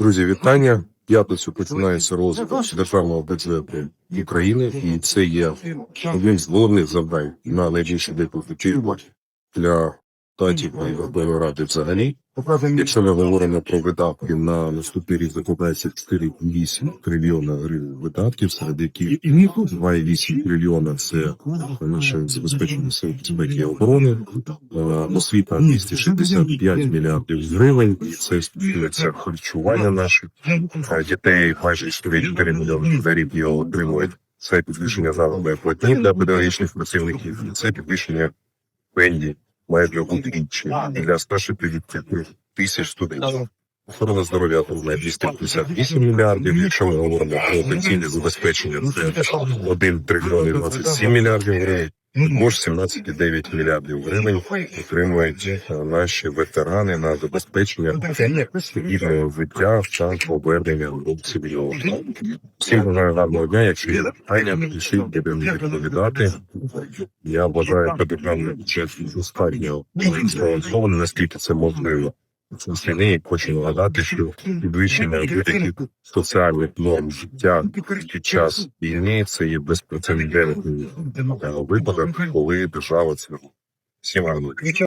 Друзі, вітання. П'ятницю починається розвиток державного бюджету України, і це є одним з головних завдань на найбільше декілька для татів Верховної Ради взагалі. Якщо ми говоримо про видатки на наступний рік, закладається 4,8 трильйона гривень видатків, серед яких 2,8 трильйона це наше забезпечення сил безпеки і оборони, Е, освіта 265 мільярдів гривень, і це стосується харчування наших е, дітей, майже 4 мільйони дітей його отримують. Це підвищення заробітної платні для педагогічних працівників, це підвищення пенсій майже удвічі для 160 тисяч студентів. Охорона здоров'я отримує 258 мільярдів. Якщо ми говоримо про пенсійне забезпечення, це 1 трильйон і 27 мільярдів гривень. Також 17,9 мільярдів гривень отримують е, наші ветерани на забезпечення гідного життя та повернення до цивільного. Всім бажаю гарного дня. Якщо є питання, пишіть, будемо відповідати. Я бажаю державний бюджет достатньо збалансований, наскільки це можливо. І хочу нагадати, що підвищення будь-яких соціальних норм життя під час війни це є безпрецедентний випадок, коли держава цього. Всім.